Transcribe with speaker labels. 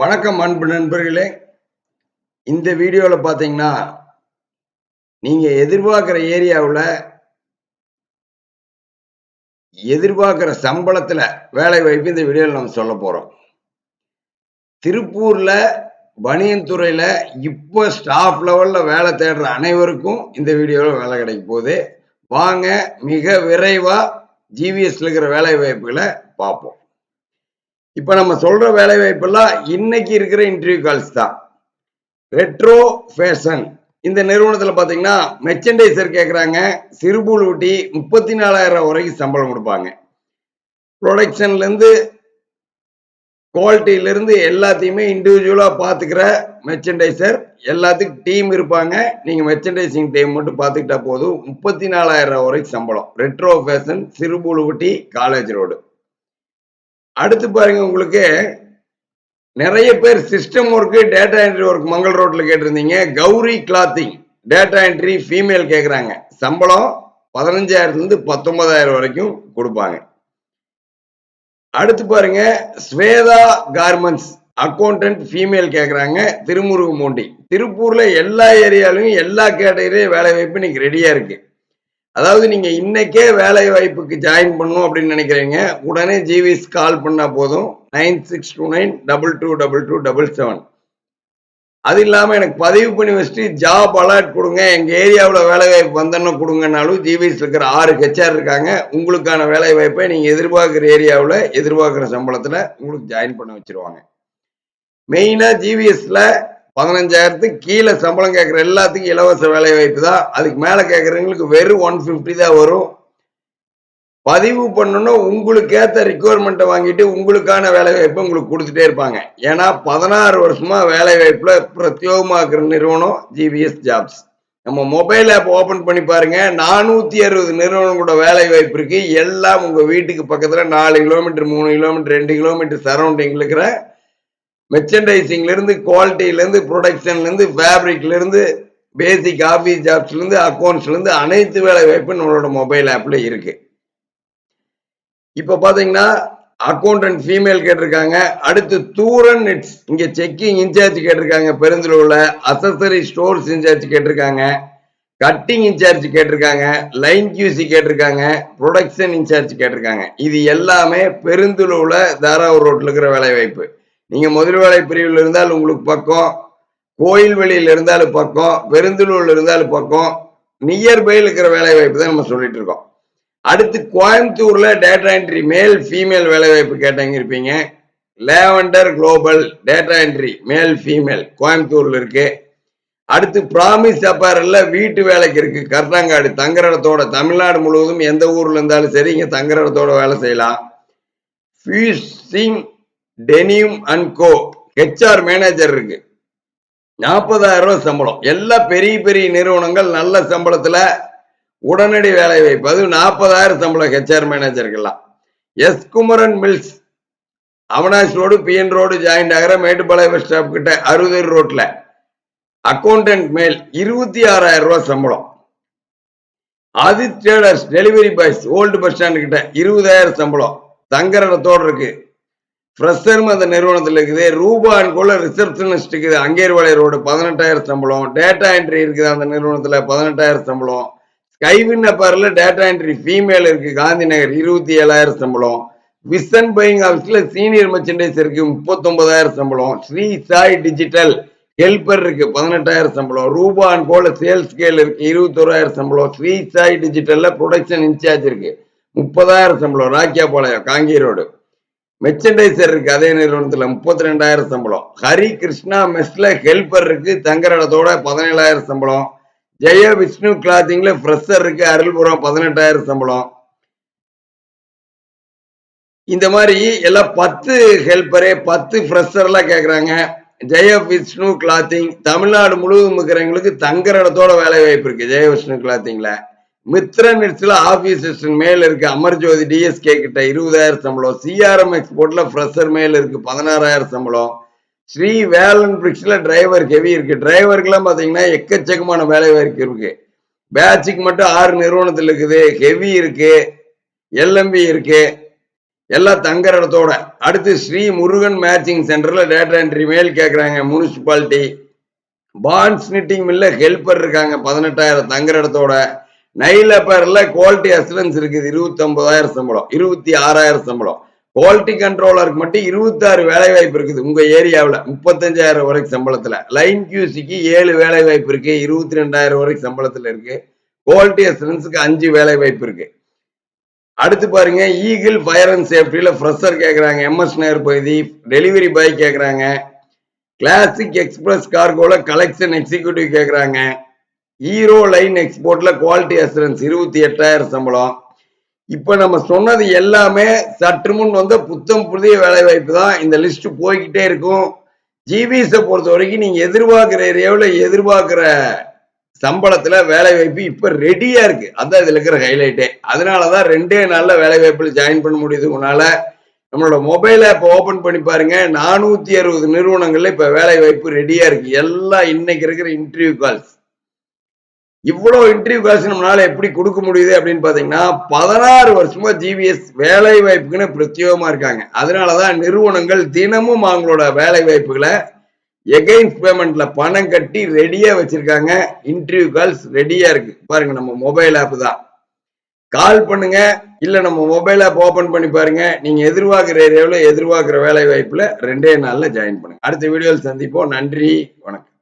Speaker 1: வணக்கம் அன்பு நண்பர்களே. இந்த வீடியோவில் பார்த்தீங்கன்னா நீங்கள் எதிர்பார்க்குற ஏரியாவில் எதிர்பார்க்குற சம்பளத்தில் வேலை வாய்ப்பு இந்த வீடியோவில் நம்ம சொல்ல போகிறோம் திருப்பூரில் பனியன் துறையில் இப்போ ஸ்டாஃப் லெவலில் வேலை தேடுற அனைவருக்கும் இந்த வீடியோவில் வேலை கிடைக்க போகுது. வாங்க மிக விரைவாக ஜிவிஎஸ்ல இருக்கிற வேலை வாய்ப்புகளை பார்ப்போம். இப்ப நம்ம சொல்ற வேலை வாய்ப்பெல்லாம் இன்னைக்கு இருக்கிற இன்டர்வியூ கால்ஸ் தான். ரெட்ரோ ஃபேஷன் இந்த நிறுவனத்துல பாத்தீங்கன்னா மெர்ச்சன்டைசர் கேட்குறாங்க சிறுபூல் ஊட்டி முப்பத்தி நாலாயிரம் வரைக்கும் சம்பளம் கொடுப்பாங்க. ப்ரொடக்ஷன்ல இருந்து குவாலிட்டியில இருந்து எல்லாத்தையுமே இண்டிவிஜுவலா பாத்துக்கிற மெர்ச்சன்டைசர் எல்லாத்துக்கும் டீம் இருப்பாங்க. நீங்க மெர்ச்சன்டைசிங் டீம் மட்டும் பாத்துக்கிட்டா போதும். முப்பத்தி நாலாயிரம் வரைக்கும் சம்பளம். ரெட்ரோ ஃபேஷன் சிறுபூல் ஊட்டி காலேஜ் ரோடு அடுத்து பாருங்க உங்களுக்கு நிறைய பேர் system work data entry work Mangal ரோட்ல கேட்டிருந்தீங்க. Gowri clothing data entry female கேட்குறாங்க சம்பளம் பதினஞ்சாயிரத்துலேருந்து பத்தொன்பதாயிரம் வரைக்கும் கொடுப்பாங்க. அடுத்து பாருங்க ஸ்வேதா கார்மெண்ட்ஸ் அக்கௌண்டன்ட் ஃபீமேல் கேட்குறாங்க திருமுருகமூண்டி. திருப்பூர்ல எல்லா ஏரியாலையும் எல்லா கேட்டகரியும் வேலை வாய்ப்பு இன்னைக்கு ரெடியா இருக்கு. அதாவது நீங்க இன்னைக்கே வேலை வாய்ப்புக்கு ஜாயின் பண்ணணும் அப்படின்னு நினைக்கிறீங்க. உடனே ஜிவிஸ் கால் பண்ணா போதும். Nine six two nine double two double two double seven அது இல்லாம எனக்கு பதிவு பண்ணி வச்சுட்டு ஜாப் அலர்ட் கொடுங்க. எங்க ஏரியாவில் வேலை வாய்ப்பு வந்தோன்னு கொடுங்கனாலும் ஜிவிஎஸ் இருக்கிற ஆறு ஹெச்ஆர் இருக்காங்க. உங்களுக்கான வேலை வாய்ப்பை நீங்க எதிர்பார்க்குற ஏரியாவில் எதிர்பார்க்குற சம்பளத்துல உங்களுக்கு ஜாயின் பண்ண வச்சிருவாங்க. மெயினா ஜிவிஎஸ்ல பதினஞ்சாயிரத்துக்கு கீழே சம்பளம் கேட்குற எல்லாத்துக்கும் இலவச வேலை வாய்ப்பு தான். அதுக்கு மேலே கேட்குறவங்களுக்கு வெறும் ஒன் ஃபிஃப்டி தான் வரும். பதிவு பண்ணணும் உங்களுக்கு ஏற்ற ரிக்குவயர்மெண்ட்டை வாங்கிட்டு உங்களுக்கான வேலை வாய்ப்பை உங்களுக்கு கொடுத்துட்டே இருப்பாங்க. ஏன்னா பதினாறு வருஷமா வேலை வாய்ப்புல பிரத்யோகமாக்குற நிறுவனம் ஜிபிஎஸ் ஜாப்ஸ் நம்ம மொபைல் ஆப் ஓபன் பண்ணி பாருங்க. நானூத்தி அறுபது நிறுவனம் கூட வேலை வாய்ப்பு இருக்கு. எல்லாம் உங்க வீட்டுக்கு பக்கத்துல நாலு கிலோமீட்டர் மூணு கிலோமீட்டர் ரெண்டு கிலோமீட்டர் சரௌண்டிங்ல இருக்கிற மெர்ச்சன்டைசிங்ல இருந்து குவாலிட்டியில இருந்து ப்ரொடக்ஷன்ல இருந்து ஃபேப்ரிக்ல இருந்து பேசிக் ஆஃபீஸ் ஜாப்ஸ்ல இருந்து அக்கௌண்ட்ஸ்ல இருந்து அனைத்து வேலை வாய்ப்பும் நம்மளோட மொபைல் ஆப்ல இருக்கு. இப்போ பாத்தீங்கன்னா அக்கௌண்டன்ட் ஃபீமேல் கேட்டிருக்காங்க. அடுத்து தூரன் நெட்ஸ் இங்க செக்கிங் இன்சார்ஜ் கேட்டிருக்காங்க. பெருந்துலூர்ல அசசரி ஸ்டோர்ஸ் இன்சார்ஜ் கேட்டிருக்காங்க. கட்டிங் இன்சார்ஜ் கேட்டிருக்காங்க. லைன் கியூசி கேட்டிருக்காங்க. ப்ரொடக்ஷன் இன்சார்ஜ் கேட்டிருக்காங்க. இது எல்லாமே பெருந்துலூர்ல தாராவூர் ரோட்டில் இருக்கிற வேலை வாய்ப்பு நீங்க முதல் வேலை பிரிவில் இருந்தால் உங்களுக்கு பக்கம் கோயில் வெளியில இருந்தாலும் பக்கம் பெருந்தலூர்ல இருந்தாலும் பக்கம் நியர்பையில் இருக்கிற வேலை வாய்ப்பு தான் நம்ம சொல்லிட்டு இருக்கோம். அடுத்து கோயம்புத்தூர்ல டேட்டா என்ட்ரி மேல் ஃபீமேல் வேலை வாய்ப்பு கேட்டாங்க இருப்பீங்க. Lavender global data entry male female கோயம்புத்தூர்ல இருக்கு. அடுத்து ப்ராமிஸ் அப்பேரல்ல வீட்டு வேலைக்கு இருக்கு. கர்நாங்காடு தங்குற இடத்தோட தமிழ்நாடு முழுவதும் எந்த ஊர்ல இருந்தாலும் சரி இங்க தங்குற இடத்தோட வேலை செய்யலாம். Fusing denim and co HR manager இருக்கு. நாற்பதாயிரம் ரூபாய் சம்பளம். எல்லா பெரிய பெரிய நிறுவனங்கள் நல்ல சம்பளத்துல உடனடி வேலை வாய்ப்பு அது நாற்பதாயிரம் சம்பளம் HR மேனேஜருக்கெல்லாம் S Kumaran mills Avinashi road PN road joint ஆகிற மேட்டுப்பாளைய பஸ் ஸ்டாப் கிட்ட அறுபது ரோட்ல அக்கௌண்டன்ட் மேல் இருபத்தி ஆறாயிரம் ரூபாய் சம்பளம். Aadhi traders delivery boys old bus stand கிட்ட இருபதாயிரம் சம்பளம். தங்குற இருக்கு. ஃப்ரெஷரும் அந்த நிறுவனத்தில் இருக்குது. ரூபான் கூட ரிசப்ஷனிஸ்ட் இருக்குது. அங்கேர்வாலை ரோடு பதினெட்டாயிரம் சம்பளம். டேட்டா என்ட்ரி இருக்குது அந்த நிறுவனத்தில் பதினெட்டாயிரம் சம்பளம். ஸ்கைவின் அப்பரில் டேட்டா என்ட்ரி ஃபீமேல் இருக்குது காந்தி நகர் இருபத்தி ஏழாயிரம் சம்பளம் விசன் பையிங் ஆஃபீஸில் சீனியர் மெர்ச்சன்டைஸ் இருக்குது முப்பத்தொன்பதாயிரம் சம்பளம். ஸ்ரீ சாய் டிஜிட்டல் ஹெல்பர் இருக்குது பதினெட்டாயிரம் சம்பளம். ரூபான் போல சேல்ஸ் ஸ்கேல் இருக்குது இருபத்தோராயிரம் சம்பளம். ஸ்ரீ சாய் டிஜிட்டலில் ப்ரொடக்ஷன் இன்சார்ஜ் இருக்குது முப்பதாயிரம் சம்பளம். ராக்கியாபாளையம் காங்கி ரோடு. மெர்ச்சன்டைசர் இருக்கு அதே நிறுவனத்துல முப்பத்தி ரெண்டாயிரம் சம்பளம். ஹரி கிருஷ்ணா மெஸ்ல ஹெல்பர் இருக்கு தங்குற இடத்தோட பதினேழாயிரம் சம்பளம். ஜெய விஷ்ணு கிளாத்திங்ல ஃப்ரெஷர் இருக்கு அருள்புரம் பதினெட்டாயிரம் சம்பளம். இந்த மாதிரி எல்லாம் பத்து ஹெல்பரே பத்து ஃப்ரெஷர்லாம் கேக்குறாங்க. ஜெய விஷ்ணு கிளாத்திங் தமிழ்நாடு முழுவதும் இருக்கிறவங்களுக்கு தங்குற இடத்தோட வேலை வாய்ப்பு இருக்கு ஜெய விஷ்ணு கிளாத்திங்ல மித்ரன் நெட்ஸ்ல ஆபீஸ் மேல இருக்கு. அமர்ஜோதி டிஎஸ்கே கிட்ட இருபதாயிரம் சம்பளம். சிஆர்எம் எக்ஸ்போர்ட்ல ஃப்ரெஷர் மேல இருக்கு பதினாறாயிரம் சம்பளம். ஸ்ரீ வேலன் பிரிக்ஸ்ல டிரைவர் ஹெவி இருக்கு. டிரைவருக்குலாம் பாத்தீங்கன்னா எக்கச்சக்கமான வேலை வாய்ப்பு இருக்கு. பேட்சுக்கு மட்டும் ஆறு நிறுவனத்தில் இருக்குது. ஹெவி இருக்கு. எல்எம்பி இருக்கு. எல்லாம் தங்குற இடத்தோட. அடுத்து ஸ்ரீ முருகன் மேட்சிங் சென்டர்ல டேட்டா என்ட்ரி மேல் கேட்குறாங்க முனிசிபாலிட்டி பான்ஸ் நிட்டிங் மில்ல ஹெல்ப்பர் இருக்காங்க. பதினெட்டாயிரம் தங்குற இடத்தோட. நைல் அப்பர்ல குவாலிட்டி அசூரன்ஸ் இருக்குது. இருபத்தி ஒன்பதாயிரம் சம்பளம். இருபத்தி ஆறாயிரம் சம்பளம் குவாலிட்டி கண்ட்ரோலருக்கு மட்டும் இருபத்தாறு வேலை வாய்ப்பு இருக்குது. உங்க ஏரியாவில் முப்பத்தஞ்சாயிரம் வரைக்கும் சம்பளத்துல. லைன் கியூசிக்கு ஏழு வேலை வாய்ப்பு இருக்கு. இருபத்தி ரெண்டாயிரம் வரைக்கும் சம்பளத்துல இருக்கு. குவாலிட்டி அசூரன்ஸுக்கு அஞ்சு வேலை வாய்ப்பு இருக்கு. அடுத்து பாருங்க ஈகிள் ஃபயர் அண்ட் சேஃப்டியில ஃப்ரெஷர் கேட்குறாங்க எம்எஸ் நேர் பகுதி டெலிவரி பாய் கேட்குறாங்க கிளாசிக் எக்ஸ்பிரஸ் கார்கோல கலெக்ஷன் எக்ஸிக்யூட்டிவ் கேட்குறாங்க ஹீரோ லைன் எக்ஸ்போர்ட்ல குவாலிட்டி அசூரன்ஸ் இருபத்தி எட்டாயிரம் சம்பளம். இப்ப நம்ம சொன்னது எல்லாமே சற்று முன் வந்த புத்தம் புதிய வேலை வாய்ப்பு தான். இந்த லிஸ்ட் போய்கிட்டே இருக்கும். ஜிபிஎஸை பொறுத்த வரைக்கும் நீங்க எதிர்பார்க்கிற ஏரியாவில் எதிர்பார்க்கிற சம்பளத்துல வேலை வாய்ப்பு இப்ப ரெடியா இருக்கு. அதான் இதுல இருக்கிற ஹைலைட்டே அதனாலதான் ரெண்டே நாள்ல வேலை வாய்ப்புல ஜாயின் பண்ண முடியுது உன்னால. நம்மளோட மொபைல் ஆப் ஓபன் பண்ணி பாருங்க. நானூத்தி அறுபது நிறுவனங்கள்ல இப்ப வேலை வாய்ப்பு ரெடியா இருக்கு. எல்லாம் இன்னைக்கு இருக்கிற இன்டர்வியூ கால்ஸ் இவ்வளவு இன்டர்வியூ கால்ஸ் நம்மளால எப்படி கொடுக்க முடியுது அப்படின்னு பாத்தீங்கன்னா பதினாறு வருஷமா ஜிபிஎஸ் வேலை வாய்ப்புக்குன்னு பிரத்யேகமா இருக்காங்க. அதனாலதான் நிறுவனங்கள் தினமும் அவங்களோட வேலை வாய்ப்புகளை எகைன்ஸ்ட் பேமெண்ட்ல பணம் கட்டி ரெடியா வச்சிருக்காங்க. இன்டர்வியூ கால்ஸ் ரெடியா இருக்கு. பாருங்க நம்ம மொபைல் ஆப் தான். கால் பண்ணுங்க இல்ல நம்ம மொபைல் ஆப் ஓபன் பண்ணி பாருங்க. நீங்க எதிர்பார்க்கிற ஏரியாவில் எதிர்பார்க்கிற வேலை வாய்ப்புல ரெண்டே நாள்ல ஜாயின் பண்ணுங்க. அடுத்த வீடியோவில் சந்திப்போம். நன்றி வணக்கம்.